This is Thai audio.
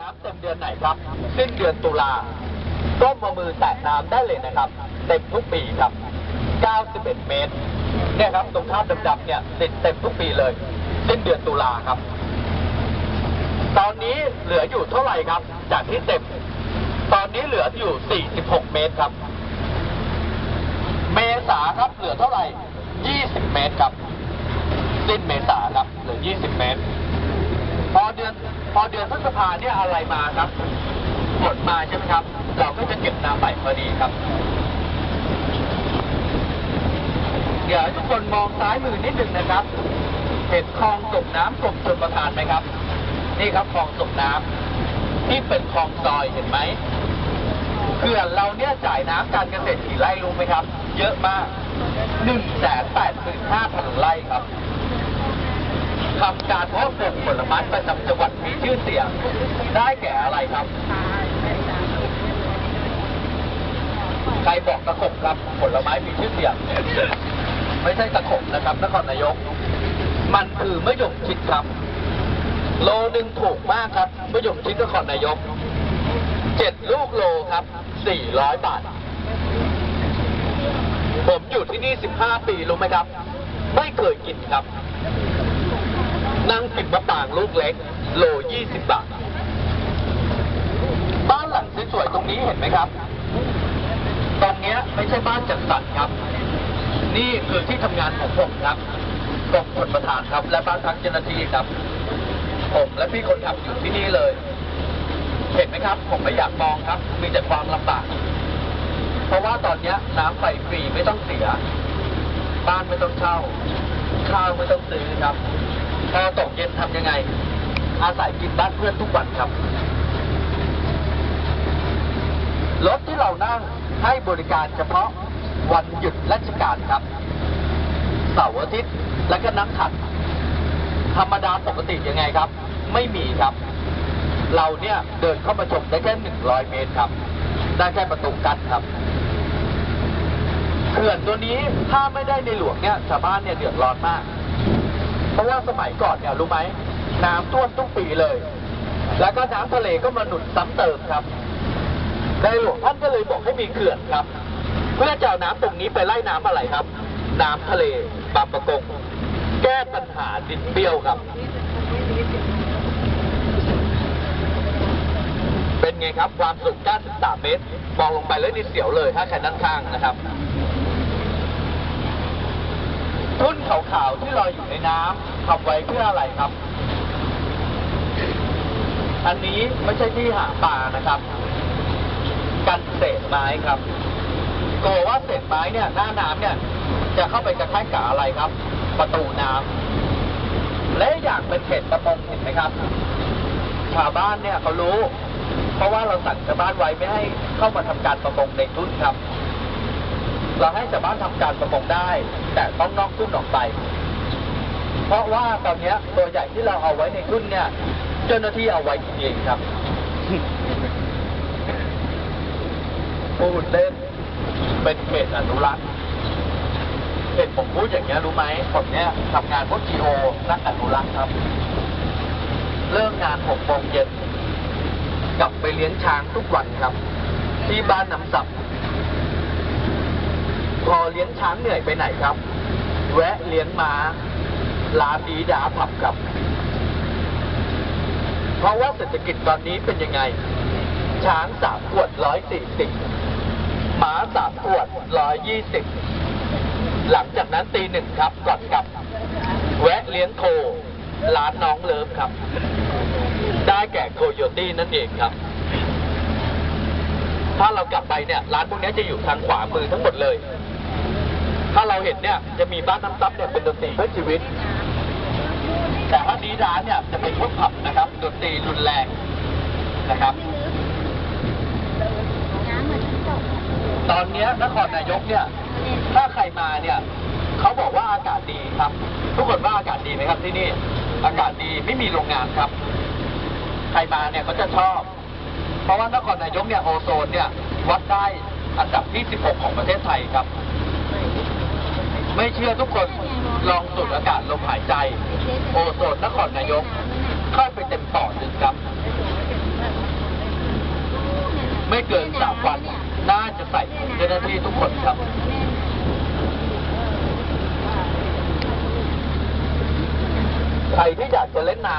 น้ำเต็มเดือนไหนครับ สิ้นเดือนตุลาก้มมามือแตะน้ำได้เลยนะครับ เต็มทุกปีครับ 91 เมตร เนี่ยครับ ตรงท่าดำๆเนี่ยติดเต็มทุกปีเลย สิ้นเดือนตุลาครับ ตอนนี้เหลืออยู่เท่าไหร่ครับ จากที่เต็ม ตอนนี้เหลืออยู่ 46 เมตรครับ เมษาครับ เหลือเท่าไหร่ 20 เมตรครับ สิ้นเมษาครับ เหลือ 20 เมตร พอเดือน พอเดือนพฤษภาเนี่ยอะไรมาครับฝนมาใช่ไหมครับ เราก็จะเก็บน้ำใหม่พอดีครับ เดี๋ยวทุกคนมองซ้ายมือนิดหนึ่งนะครับ เห็นคลองส่งน้ำกรมชลประทานไหมครับ นี่ครับคลองส่งน้ำที่เป็นคลองซอยเห็นไหมเขื่อนเราเนี่ยจ่ายน้ำการเกษตรกี่ไร่รู้ไหมครับ เยอะมาก1 8 5 0 0 0ไร่ครับ ทำการเพาะปลูกผลไม้ประจำจังหวัดมีชื่อเสียง ได้แก่อะไรครับ ใครบอกตะขบครับ ผลไม้มีชื่อเสียง ไม่ใช่ตะขบนะครับนครนายก มันคือมะยงชิดครับ โลหนึ่งถูกมากครับมะยงชิดนครนายกเจ็ดลูกโลครับสี่ร้อยบาท ผมอยู่ที่นี่สิบห้าปีรู้ไหมครับ ไม่เคยกินครับ นั่งกินมะปางลูกเล็ก โลยี่สิบาท บ้านหลังสวยๆตรงนี้เห็นไหมครับ ตรงเนี้ยไม่ใช่บ้านจัดสรรครับ นี่คือที่ทำงานของผมครับกรมชลประทานครับ และบ้านพักเจ้าหน้าที่ครับ ผมและพี่คนขับอยู่ที่นี่เลย เห็นไหมครับ ผมไม่อยากมองครับ มีแต่ความลำบาก เพราะว่าตอนเนี้ยน้ำไฟฟรีไม่ต้องเสีย บ้านไม่ต้องเช่า ข้าวไม่ต้องซื้อครับ พอตกเย็นทำยังไง อาศัยกินบ้านเพื่อนทุกวันครับ รถที่เรานั่งให้บริการเฉพาะวันหยุดราชการครับ เสาร์อาทิตย์และก็นักขัด ธรรมดาปกติยังไงครับ ไม่มีครับ เราเนี่ยเดินเข้ามาชมได้แค่หนึ่งร้อยเมตรครับได้แค่ประตูกั้นครับเขื่อนตัวนี้ถ้าไม่ได้ในหลวงเนี่ยชาวบ้านเนี่ยเดือดร้อนมาก เพราะว่าสมัยก่อนเนี่ยรู้ไหมน้ำท่วมทุกปีเลย แล้วก็น้ำทะเลก็มาหนุนซ้ำเติมครับในหลวงท่านก็เลยบอกให้มีเขื่อนครับ เพื่อจะเอาน้ำตรงนี้ไปไล่น้ำอะไรครับ น้ำทะเลบางประกง แก้ปัญหาดินเบี้ยวครับ เป็นไงครับความสูง93 เมตร มองลงไปแล้วนี่เสียวเลยถ้าใครนั่งข้างนะครับ ทุ่นขาวๆที่ลอยอยู่ในน้ำทำไว้เพื่ออะไรครับ อันนี้ไม่ใช่ที่หาปลานะครับ กันเศษไม้ครับกลัวว่าเศษไม้เนี่ยหน้าน้ำเนี่ย จะเข้าไปกระแทกกับอะไรครับ ประตูน้ำและอย่างเป็นเขตประมงเห็นไหมครับ ชาวบ้านเนี่ยเขารู้ เพราะว่าเราสั่งชาวบ้านไว้ไม่ให้เข้ามาทำการประมงในทุ่นครับ เราให้ชาวบ้านทำการประมงได้ แต่ต้องนอกทุ่นออกไป เพราะว่าตอนเนี้ยตัวใหญ่ที่เราเอาไว้ในทุ่นเนี่ย เจ้าหน้าที่เอาไว้จริงๆครับพูดเล่นเป็นเขตอนุรักษ์เห็นผมพูดอย่างเงี้ยรู้ไหมผมเนี้ยทำงานพวกจีโอนักอนุรักษ์ครับ เลิกงานหกโมงเย็นกลับไปเลี้ยงช้างทุกวันครับ ที่บ้านน้ำสับ พอเลี้ยงช้างเหนื่อยไปไหนครับ แวะเลี้ยงมา้าลาดีดาผับครับ เพราะว่าเศรษฐกิจตอนนี้เป็นยังไง ช้างสามขวดร้อยสี่สิบหมาสามขวดร้อยยี่สิบหลังจากนั้นตีหนึ่งครับก่อนกลับ แวะเลี้ยงโคร้านน้องเลิฟครับ ได้แก่โคโยตี้นั่นเองครับ ถ้าเรากลับไปเนี่ย ร้านพวกนี้จะอยู่ทางขวามือทั้งหมดเลย ถ้าเราเห็นเนี่ยจะมีบ้านน้ำซับเนี่ยเป็นดนตรีเพื่อชีวิต แต่ถ้าดีร้านเนี่ยจะเป็นพวกผับนะครับดนตรีรุนแรงนะครับ ตอนเนี้ยนครนายกเนี่ย ถ้าใครมาเนี่ยเขาบอกว่าอากาศดีครับ ทุกคนว่าอากาศดีไหมครับที่นี่ อากาศดีไม่มีโรงงานครับ ใครมาเนี่ยเขาจะชอบ เพราะว่านครนายกเนี่ยโอโซนเนี่ยวัดได้อันดับที่ 16 ของประเทศไทยครับ ไม่เชื่อทุกคนลองสูดอากาศลมหายใจ โอโซนนครนายก เข้าไปเต็มปอดดึงครับ ไม่เกินสามวัน น่าจะใส่เจ้าหน้าที่ทุกคนครับใครที่อยากจะเล่นน้ำ